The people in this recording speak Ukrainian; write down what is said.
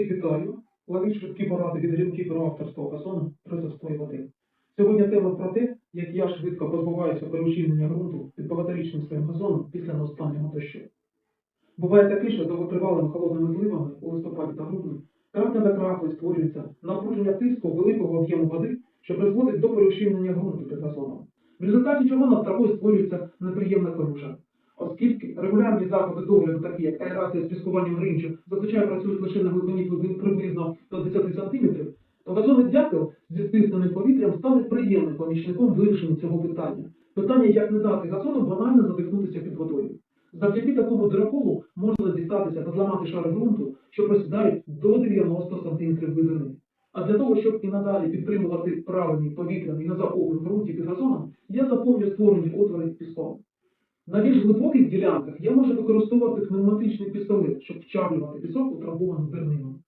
Вітаю! Ловіть швидкі поради від рінкіперу авторського застої води. Сьогодні тема про те, як я швидко позбуваюся переущільнення ґрунту під багаторічним своїм газоном після неостаннього дощу. Буває таке, що довготривалими холодними зливами у листопаді та грудні крапля за краплею створюється напруження тиску великого об'єму води, що призводить до переущільнення ґрунту під газоном. В результаті чого над травою створюється неприємна калюжа. Оскільки регулярні заходи догляду, такі як аерація з піскуванням гринчу, зазвичай працюють лише на глибині приблизно до 10 см, то газонний дятел зі стисненим повітрям стане приємним помічником вирішення цього питання. Питання, як не дати газону банально задихнутися під водою. Завдяки такому дироколу можна дістатися та зламати шари ґрунту, що просідають до 90 см глибини. А для того, щоб і надалі підтримувати правильний повітряний газообмін в ґрунті під газоном, я заповню створені отвори піском. На більш глибоких ділянках я можу використовувати пневматичний пістолет, щоб вчавлювати пісок утрамбованим зернином.